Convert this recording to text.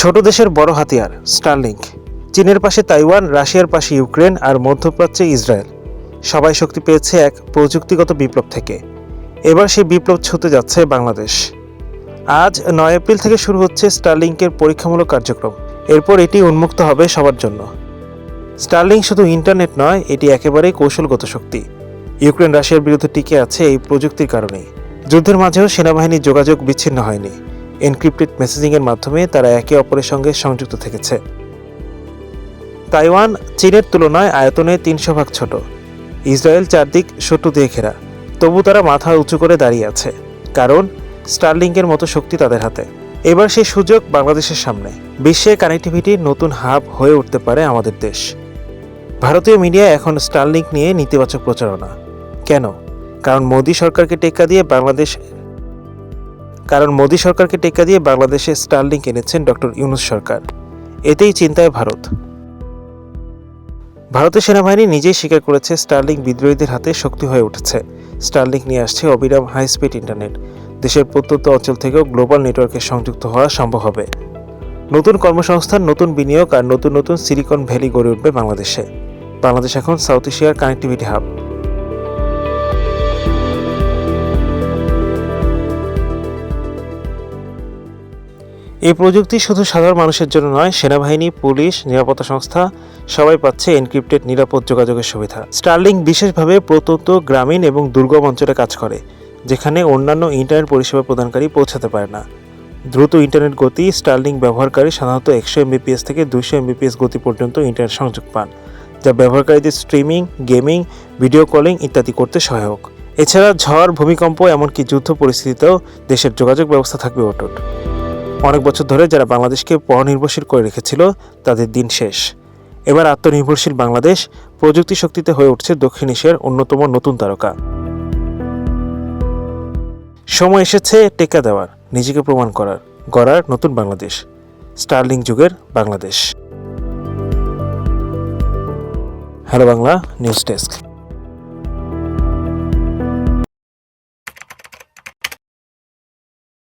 ছোট দেশের বড় হাতিয়ার স্টারলিংক চীনের পাশে তাইওয়ান, রাশিয়ার পাশে ইউক্রেন আর মধ্যপ্রাচ্যে ইসরায়েল। সবাই শক্তি পেয়েছে এক প্রযুক্তিগত বিপ্লব থেকে। এবার সেই বিপ্লব ছুতে যাচ্ছে বাংলাদেশ। আজ নয় এপ্রিল থেকে শুরু হচ্ছে স্টারলিংকের পরীক্ষামূলক কার্যক্রম। এরপর এটি উন্মুক্ত হবে সবার জন্য। স্টারলিংক শুধু ইন্টারনেট নয়, এটি একেবারেই কৌশলগত শক্তি। ইউক্রেন রাশিয়ার বিরুদ্ধে টিকে আছে এই প্রযুক্তির কারণেই। যুদ্ধের মাঝেও সেনাবাহিনীর যোগাযোগ বিচ্ছিন্ন হয়নি। এনক্রিপ্টেড মেসেজিংয়ের মাধ্যমে তারা একে অপরের সঙ্গে সংযুক্ত থেকেছে। তাইওয়ান, চীনের তুলনায় আয়তনে তিনশো ভাগ ছোট। ইসরায়েল চারদিক শত্রু দিয়ে ঘেরা। তবু তারা মাথা উঁচু করে দাঁড়িয়ে আছে, কারণ স্টারলিংকের মতো শক্তি তাদের হাতে। এবার সেই সুযোগ বাংলাদেশের সামনে। বিশ্বে কানেক্টিভিটির নতুন হাব হয়ে উঠতে পারে আমাদের দেশ। ভারতীয় মিডিয়া এখন স্টারলিংক নিয়ে নেতিবাচক প্রচারণা। কেন? কারণ মোদী সরকারকে টেক্কা দিয়ে বাংলাদেশ কারণ মোদী সরকারকে টেক্কা দিয়ে বাংলাদেশে স্টারলিংক এনেছেন ডক্টর ইউনুস সরকার। এতেই চিন্তায় ভারত। ভারতের সেনাবাহিনী নিজেই স্বীকার করেছে স্টারলিংক বিদ্রোহীদের হাতে শক্তি হয়ে উঠেছে। স্টারলিংক নিয়ে আসছে অবিরাম হাই স্পিড ইন্টারনেট। দেশের প্রত্যন্ত অঞ্চল থেকেও গ্লোবাল নেটওয়ার্কে সংযুক্ত হওয়া সম্ভব হবে। নতুন কর্মসংস্থান, নতুন বিনিয়োগ আর নতুন নতুন সিলিকন ভ্যালি গড়ে উঠবে বাংলাদেশে। বাংলাদেশ এখন সাউথ এশিয়ার কানেক্টিভিটি হাব। এই প্রযুক্তি শুধু সাধারণ মানুষের জন্য নয়, সেনাবাহিনী, পুলিশ, নিরাপত্তা সংস্থা, সবাই পাচ্ছে এনক্রিপ্টেড নিরাপদ যোগাযোগের সুবিধা। স্টারলিং বিশেষভাবে প্রত্যন্ত, গ্রামীণ এবং দুর্গম অঞ্চলে কাজ করে, যেখানে অন্যান্য ইন্টারনেট পরিষেবা প্রদানকারী পৌঁছাতে পারে না। দ্রুত ইন্টারনেট গতি স্টারলিং ব্যবহারকারী সাধারণত একশো এমবিপিএস থেকে দুশো এমবিপিএস গতি পর্যন্ত ইন্টারনেট সংযোগ পান, যা ব্যবহারকারীদের স্ট্রিমিং গেমিং ভিডিও কলিং ইত্যাদি করতে সহায়ক। এছাড়া ঝড়, ভূমিকম্প, এমনকি যুদ্ধ পরিস্থিতিতেও দেশের যোগাযোগ ব্যবস্থা থাকবে অটুট। অনেক বছর ধরে যারা বাংলাদেশকে পরনির্ভরশীল করে রেখেছিল, তাদের দিন শেষ। এবার আত্মনির্ভরশীল বাংলাদেশ প্রযুক্তি শক্তিতে হয়ে উঠছে দক্ষিণ এশিয়ার অন্যতম নতুন তারকা। সময় এসেছে টেক্কা দেওয়ার, নিজেকে প্রমাণ করার, গড়ার নতুন বাংলাদেশ। স্টার্লিং যুগের Bangladesh. Hello Bangla, news desk.